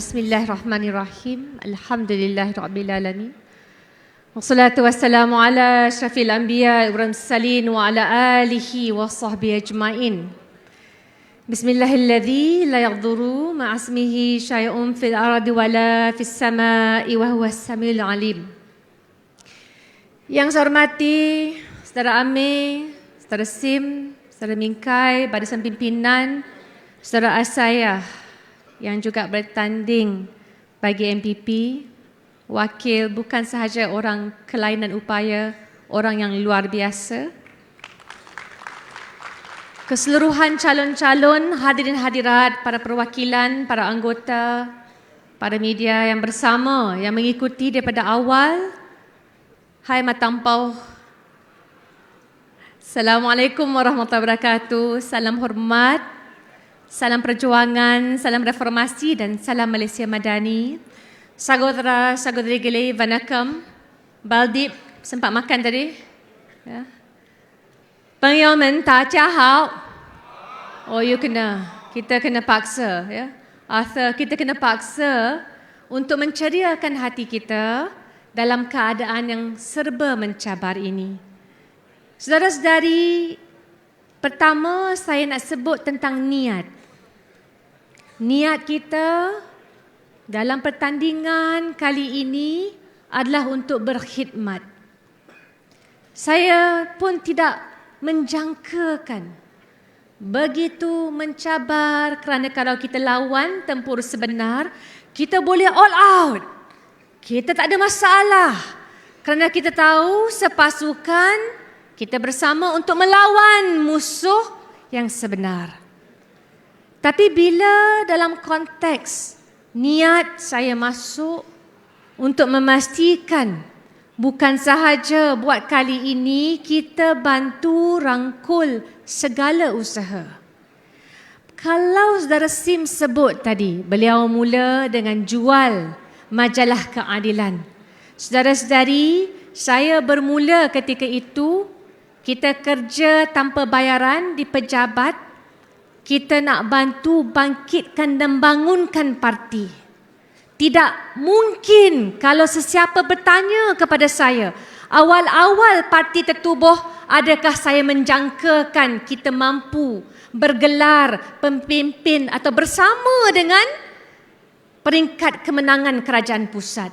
Bismillahirrahmanirrahim. Alhamdulillahirabbil Wassalatu wassalamu ala asyrafil anbiya wal mursalin wa ala alihi wa sahbihi ajmain. Bismillahilladzi la yadhuru ma ismihi syai'un fil ardi wala fis sama'i wa huwas samiul alim. Yang saya hormati Saudara Amir, Saudara Sim, Saudara Mingkai, Barisan Pimpinan, Saudara Asayah, yang juga bertanding bagi MPP, wakil bukan sahaja orang kelainan upaya, orang yang luar biasa. Keseluruhan calon-calon hadirin hadirat, para perwakilan, para anggota, para media yang bersama yang mengikuti daripada awal. Hai Matampau. Assalamualaikum warahmatullahi wabarakatuh. Salam hormat Salam perjuangan, salam reformasi dan salam Malaysia Madani. Sagodara, sagodari gili, vanakam. Baldip, sempat makan tadi? Ya. Pengyau men, hao. Oh, you kena. Kita kena paksa. Ya. Arthur, kita kena paksa untuk menceriakan hati kita dalam keadaan yang serba mencabar ini. Saudara-saudari, pertama saya nak sebut tentang niat niat kita dalam pertandingan kali ini adalah untuk berkhidmat. Saya pun tidak menjangkakan begitu mencabar kerana kalau kita lawan tempur sebenar, kita boleh all out. Kita tak ada masalah. Kerana kita tahu sepasukan kita bersama untuk melawan musuh yang sebenar. Tapi bila dalam konteks niat saya masuk untuk memastikan bukan sahaja buat kali ini kita bantu rangkul segala usaha. Kalau saudara Sim sebut tadi, beliau mula dengan jual majalah keadilan. Saudara-saudari, saya bermula ketika itu kita kerja tanpa bayaran di pejabat kita nak bantu bangkitkan dan bangunkan parti. Tidak mungkin kalau sesiapa bertanya kepada saya, awal-awal parti tertubuh, adakah saya menjangkakan kita mampu bergelar pemimpin atau bersama dengan peringkat kemenangan kerajaan pusat.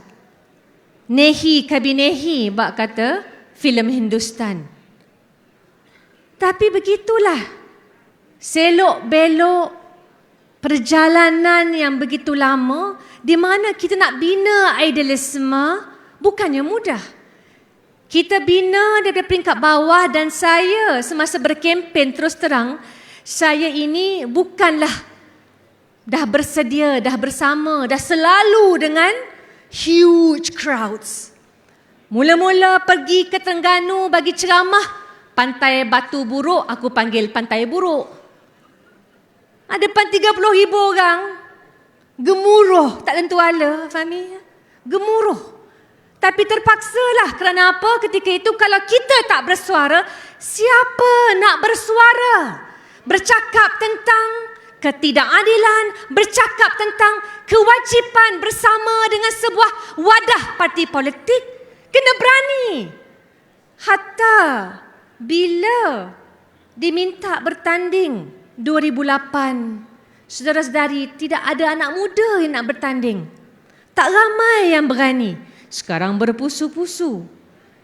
Nehi kabinehi, bak kata filem Hindustan. Tapi begitulah selok belok perjalanan yang begitu lama di mana kita nak bina idealisme bukannya mudah. Kita bina dari peringkat bawah dan saya semasa berkempen terus terang saya ini bukanlah dah bersedia, dah bersama, dah selalu dengan huge crowds. Mula-mula pergi ke Terengganu bagi ceramah, pantai batu buruk, aku panggil pantai buruk. Depan 30 ribu orang. Gemuruh. Tak tentu ala. Fahami? Gemuruh. Tapi terpaksalah. Kerana apa? Ketika itu kalau kita tak bersuara, siapa nak bersuara? Bercakap tentang ketidakadilan, bercakap tentang kewajipan bersama dengan sebuah wadah parti politik. Kena berani. Hatta bila diminta bertanding 2008 saudara-saudari tidak ada anak muda yang nak bertanding. Tak ramai yang berani. Sekarang berpusu-pusu.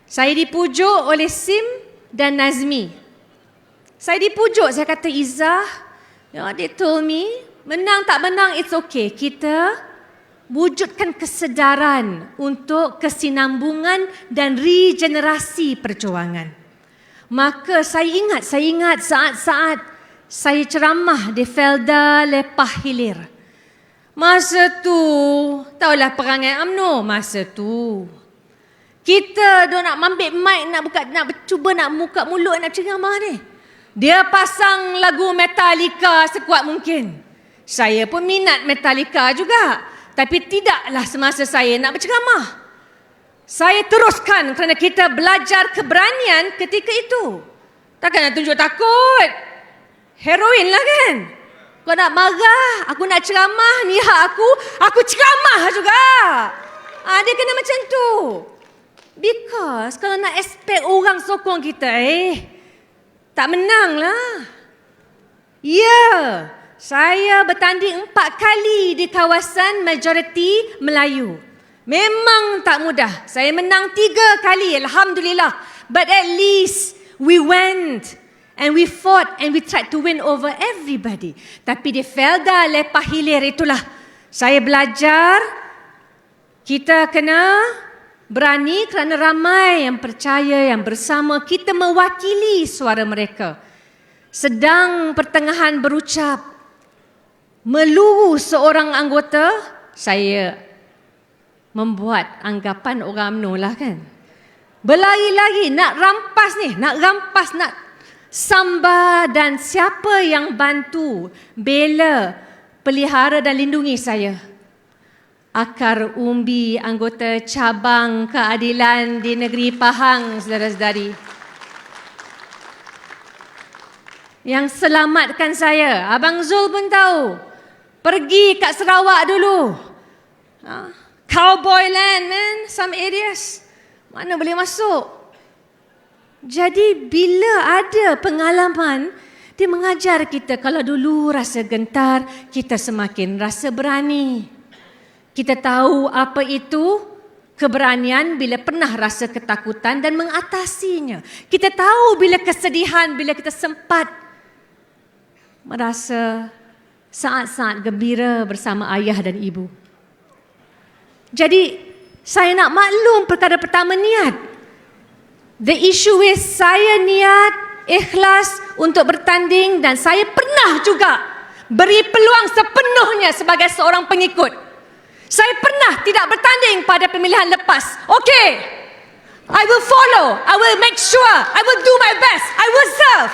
Saya dipujuk oleh Sim dan Nazmi. Saya dipujuk, saya kata Izzah, ya, they told me, menang tak menang, it's okay. Kita wujudkan kesedaran untuk kesinambungan dan regenerasi perjuangan. Maka saya ingat, saya ingat saat-saat saya ceramah di Felda Lepah Hilir. Masa tu, tahulah perangai UMNO masa tu. Kita do nak ambil mic nak buka nak cuba nak buka mulut nak ceramah ni. Dia pasang lagu Metallica sekuat mungkin. Saya pun minat Metallica juga. Tapi tidaklah semasa saya nak berceramah. Saya teruskan kerana kita belajar keberanian ketika itu. Takkan nak tunjuk takut. Heroin lah kan? Kau nak marah, aku nak ceramah, ni hak aku, aku ceramah juga. Ah, dia kena macam tu. Because kalau nak expect orang sokong kita, eh, tak menang lah. Ya, yeah, saya bertanding empat kali di kawasan majoriti Melayu. Memang tak mudah. Saya menang tiga kali, Alhamdulillah. But at least we went and we fought and we tried to win over everybody. Tapi di Felda lepas hilir itulah saya belajar kita kena berani kerana ramai yang percaya yang bersama kita mewakili suara mereka. Sedang pertengahan berucap meluru seorang anggota saya membuat anggapan orang UMNO lah kan. Berlari-lari nak rampas ni, nak rampas, nak samba dan siapa yang bantu, bela, pelihara dan lindungi saya. Akar umbi anggota cabang keadilan di negeri Pahang, saudara-saudari. Yang selamatkan saya, Abang Zul pun tahu. Pergi kat Sarawak dulu. Ha? cowboy land, man. Some areas. Mana boleh masuk? Jadi bila ada pengalaman, dia mengajar kita kalau dulu rasa gentar, kita semakin rasa berani. Kita tahu apa itu keberanian bila pernah rasa ketakutan dan mengatasinya. Kita tahu bila kesedihan, bila kita sempat merasa saat-saat gembira bersama ayah dan ibu. Jadi saya nak maklum perkara pertama niat. The issue is saya niat ikhlas untuk bertanding dan saya pernah juga beri peluang sepenuhnya sebagai seorang pengikut. Saya pernah tidak bertanding pada pemilihan lepas. Okay. I will follow. I will make sure. I will do my best. I will serve.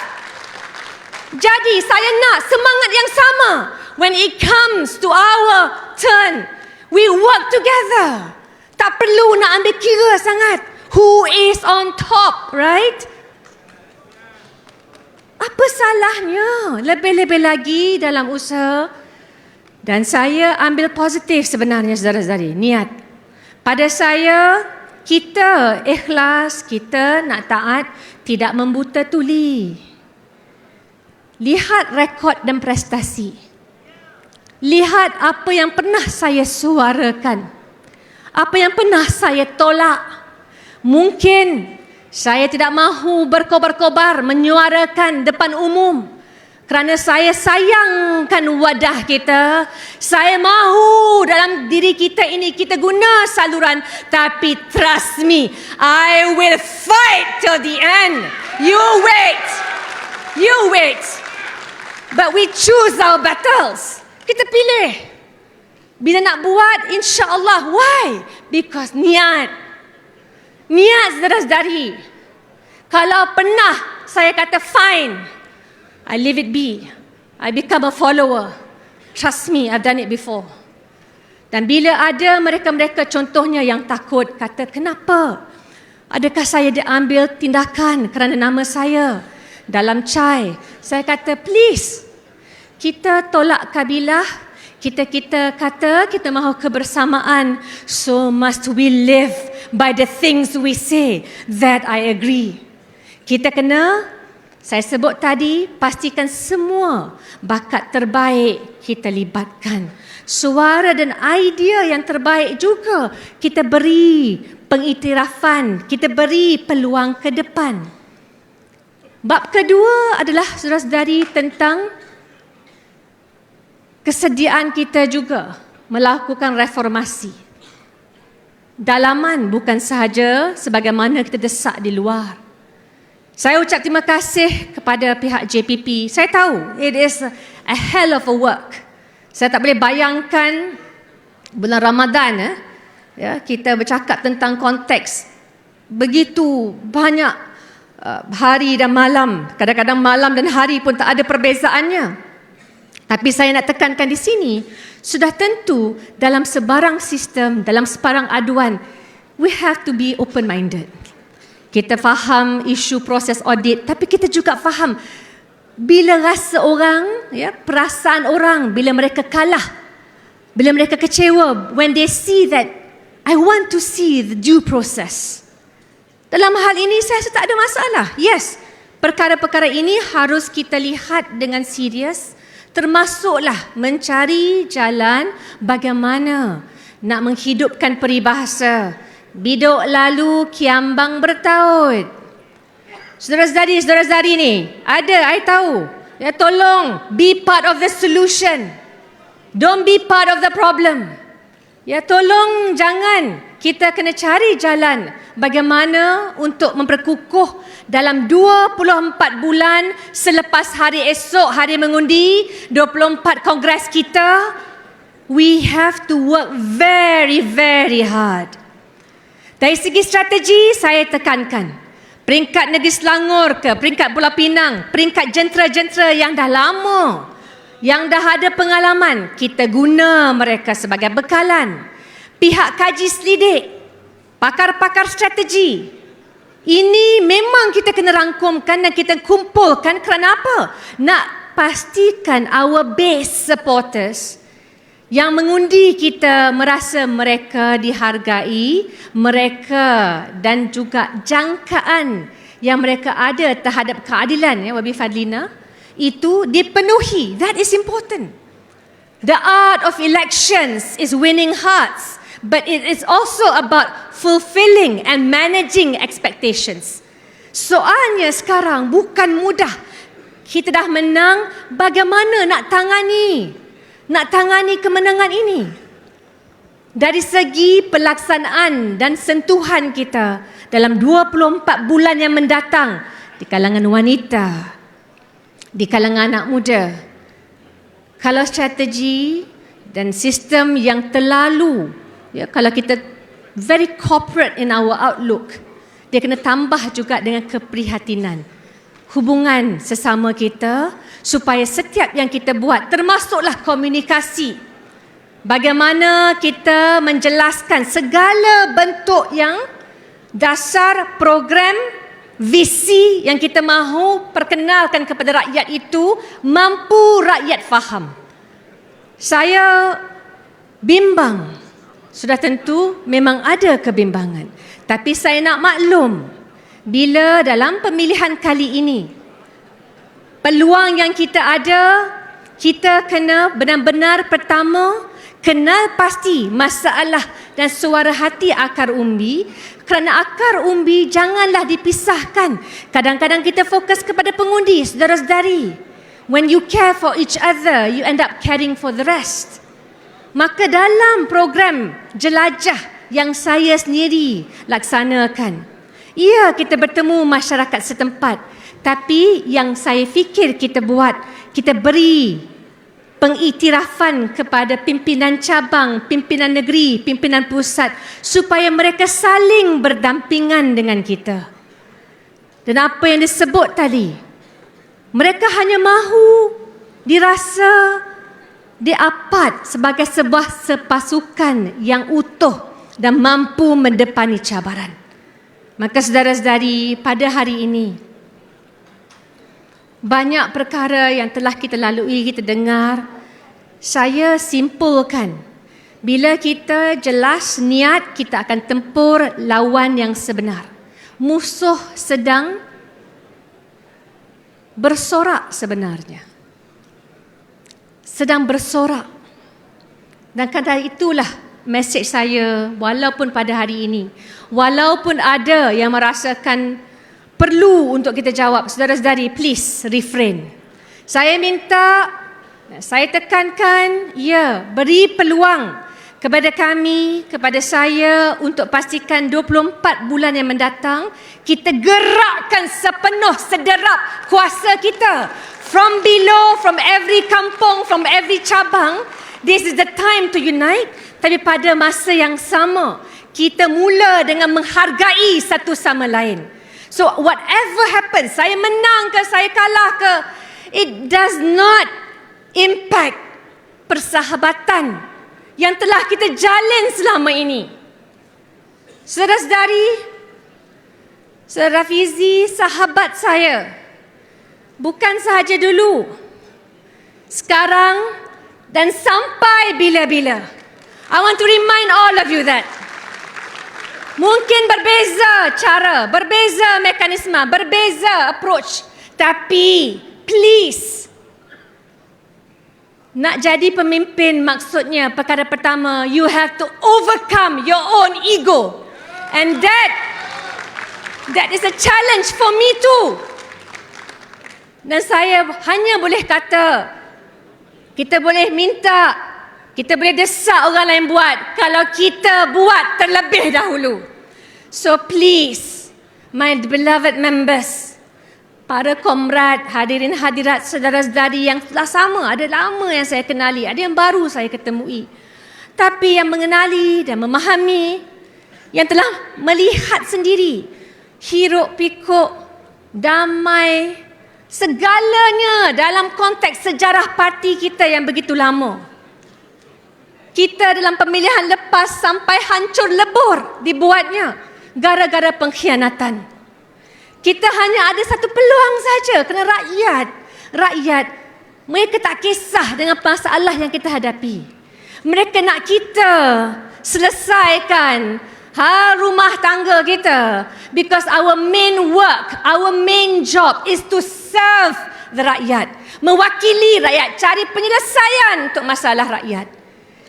Jadi saya nak semangat yang sama when it comes to our turn We work together. Tak perlu nak ambil kira sangat. Who is on top, right? Apa salahnya? Lebih-lebih lagi dalam usaha. Dan saya ambil positif sebenarnya saudara-saudari. Niat. Pada saya, kita ikhlas, kita nak taat, tidak membuta tuli. Lihat rekod dan prestasi. Lihat apa yang pernah saya suarakan. Apa yang pernah saya tolak. Mungkin saya tidak mahu berkobar-kobar menyuarakan depan umum. Kerana saya sayangkan wadah kita. Saya mahu dalam diri kita ini kita guna saluran. Tapi trust me, I will fight till the end. You wait. You wait. But we choose our battles. Kita pilih. Bila nak buat, insya Allah. Why? Because niat. Niat saudara-saudari. Kalau pernah saya kata fine, I leave it be. I become a follower. Trust me, I've done it before. Dan bila ada mereka-mereka contohnya yang takut, kata kenapa? Adakah saya diambil tindakan kerana nama saya dalam chai? Saya kata please, kita tolak kabilah, kita kita kata kita mahu kebersamaan. So must we live by the things we say that I agree. Kita kena saya sebut tadi pastikan semua bakat terbaik kita libatkan. Suara dan idea yang terbaik juga kita beri pengiktirafan, kita beri peluang ke depan. Bab kedua adalah saudara-saudari tentang kesediaan kita juga melakukan reformasi. Dalaman bukan sahaja sebagaimana kita desak di luar. Saya ucap terima kasih kepada pihak JPP. Saya tahu it is a hell of a work. Saya tak boleh bayangkan bulan Ramadan eh, ya, kita bercakap tentang konteks begitu banyak uh, hari dan malam. Kadang-kadang malam dan hari pun tak ada perbezaannya. Tapi saya nak tekankan di sini, sudah tentu dalam sebarang sistem, dalam sebarang aduan, we have to be open-minded. Kita faham isu proses audit, tapi kita juga faham bila rasa orang, ya, perasaan orang bila mereka kalah, bila mereka kecewa, when they see that I want to see the due process. Dalam hal ini saya rasa tak ada masalah. Yes, perkara-perkara ini harus kita lihat dengan serius termasuklah mencari jalan bagaimana nak menghidupkan peribahasa. Biduk lalu kiambang bertaut. Saudara-saudari saudara-saudari ni ada I tahu. Ya tolong be part of the solution. Don't be part of the problem. Ya tolong jangan kita kena cari jalan bagaimana untuk memperkukuh dalam 24 bulan selepas hari esok hari mengundi 24 kongres kita. We have to work very very hard. Dari segi strategi saya tekankan. Peringkat negeri Selangor ke peringkat Pulau Pinang peringkat jentera-jentera yang dah lama yang dah ada pengalaman kita guna mereka sebagai bekalan pihak kaji selidik, pakar-pakar strategi. Ini memang kita kena rangkumkan dan kita kumpulkan kerana apa? Nak pastikan our base supporters yang mengundi kita merasa mereka dihargai, mereka dan juga jangkaan yang mereka ada terhadap keadilan ya Wabi Fadlina itu dipenuhi. That is important. The art of elections is winning hearts but it is also about fulfilling and managing expectations. Soalnya sekarang bukan mudah. Kita dah menang, bagaimana nak tangani? Nak tangani kemenangan ini? Dari segi pelaksanaan dan sentuhan kita dalam 24 bulan yang mendatang di kalangan wanita, di kalangan anak muda. Kalau strategi dan sistem yang terlalu Ya, kalau kita very corporate in our outlook, dia kena tambah juga dengan keprihatinan. Hubungan sesama kita supaya setiap yang kita buat termasuklah komunikasi. Bagaimana kita menjelaskan segala bentuk yang dasar program visi yang kita mahu perkenalkan kepada rakyat itu mampu rakyat faham. Saya bimbang sudah tentu memang ada kebimbangan. Tapi saya nak maklum bila dalam pemilihan kali ini peluang yang kita ada kita kena benar-benar pertama kenal pasti masalah dan suara hati akar umbi kerana akar umbi janganlah dipisahkan. Kadang-kadang kita fokus kepada pengundi, saudara-saudari. When you care for each other, you end up caring for the rest. Maka dalam program jelajah yang saya sendiri laksanakan, ya kita bertemu masyarakat setempat. Tapi yang saya fikir kita buat, kita beri pengiktirafan kepada pimpinan cabang, pimpinan negeri, pimpinan pusat supaya mereka saling berdampingan dengan kita. Dan apa yang disebut tadi, mereka hanya mahu dirasa diapat sebagai sebuah sepasukan yang utuh dan mampu mendepani cabaran. Maka saudara-saudari, pada hari ini banyak perkara yang telah kita lalui, kita dengar. Saya simpulkan bila kita jelas niat kita akan tempur lawan yang sebenar. Musuh sedang bersorak sebenarnya sedang bersorak. Dan kata itulah mesej saya walaupun pada hari ini. Walaupun ada yang merasakan perlu untuk kita jawab. Saudara-saudari, please refrain. Saya minta, saya tekankan, ya, beri peluang kepada kami, kepada saya untuk pastikan 24 bulan yang mendatang, kita gerakkan sepenuh sederap kuasa kita from below, from every kampung, from every cabang, this is the time to unite. Tapi pada masa yang sama, kita mula dengan menghargai satu sama lain. So whatever happens, saya menang ke, saya kalah ke, it does not impact persahabatan yang telah kita jalin selama ini. Saudara-saudari, Saudara Fizi, sahabat saya, Bukan sahaja dulu. Sekarang dan sampai bila-bila. I want to remind all of you that Mungkin berbeza cara, berbeza mekanisme, berbeza approach. Tapi please nak jadi pemimpin maksudnya perkara pertama you have to overcome your own ego. And that that is a challenge for me too. Dan saya hanya boleh kata kita boleh minta kita boleh desak orang lain buat kalau kita buat terlebih dahulu. So please, my beloved members, para komrad, hadirin hadirat saudara-saudari yang telah sama, ada lama yang saya kenali, ada yang baru saya ketemui. Tapi yang mengenali dan memahami, yang telah melihat sendiri, hiruk pikuk, damai, segalanya dalam konteks sejarah parti kita yang begitu lama kita dalam pemilihan lepas sampai hancur lebur dibuatnya gara-gara pengkhianatan. Kita hanya ada satu peluang saja kerana rakyat, rakyat mereka tak kisah dengan masalah yang kita hadapi. Mereka nak kita selesaikan ha rumah tangga kita because our main work, our main job is to serve the rakyat. Mewakili rakyat, cari penyelesaian untuk masalah rakyat.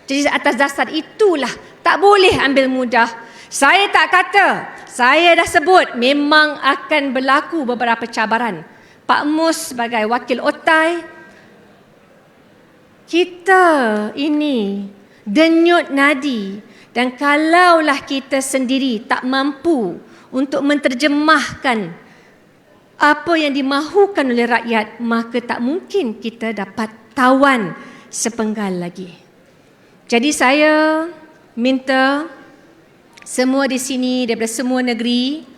Jadi atas dasar itulah tak boleh ambil mudah. Saya tak kata, saya dah sebut memang akan berlaku beberapa cabaran. Pak Mus sebagai wakil otai, kita ini denyut nadi dan kalaulah kita sendiri tak mampu untuk menterjemahkan apa yang dimahukan oleh rakyat, maka tak mungkin kita dapat tawan sepenggal lagi. Jadi saya minta semua di sini daripada semua negeri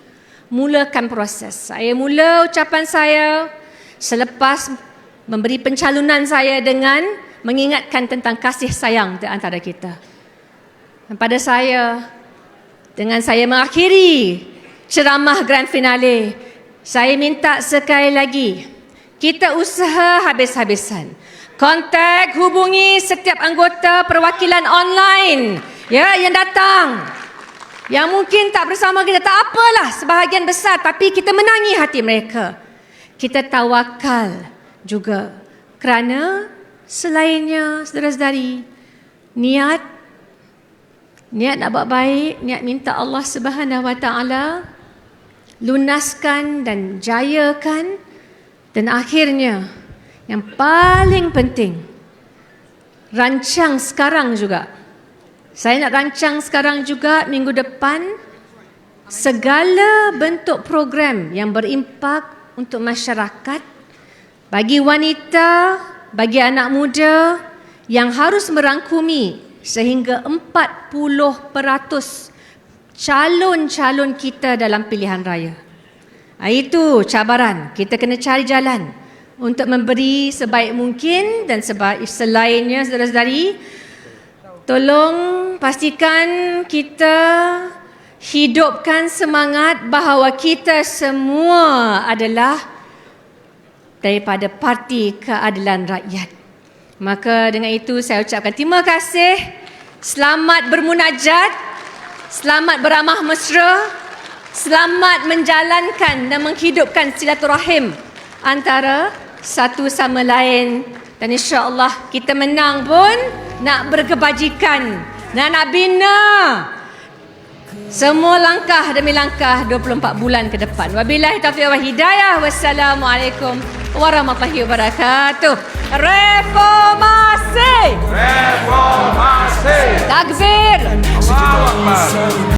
mulakan proses. Saya mula ucapan saya selepas memberi pencalonan saya dengan mengingatkan tentang kasih sayang di antara kita. Dan pada saya dengan saya mengakhiri ceramah grand finale, saya minta sekali lagi kita usaha habis-habisan Kontak hubungi setiap anggota perwakilan online ya yang datang. Yang mungkin tak bersama kita tak apalah sebahagian besar tapi kita menangi hati mereka. Kita tawakal juga kerana selainnya saudara-saudari niat niat nak buat baik, niat minta Allah Subhanahu Wa Taala lunaskan dan jayakan dan akhirnya yang paling penting, rancang sekarang juga. Saya nak rancang sekarang juga minggu depan segala bentuk program yang berimpak untuk masyarakat bagi wanita, bagi anak muda yang harus merangkumi sehingga 40% calon-calon kita dalam pilihan raya. Itu cabaran. Kita kena cari jalan untuk memberi sebaik mungkin dan sebaik selainnya saudara-saudari tolong pastikan kita hidupkan semangat bahawa kita semua adalah daripada parti keadilan rakyat maka dengan itu saya ucapkan terima kasih selamat bermunajat selamat beramah mesra. Selamat menjalankan dan menghidupkan silaturahim antara satu sama lain. Dan insya-Allah kita menang pun nak berkebajikan. Dan nak bina semua langkah demi langkah 24 bulan ke depan. Wabillahi taufiq wa hidayah. Wassalamualaikum warahmatullahi wabarakatuh. Reformasi. Reformasi. Takbir. Allahu Akbar.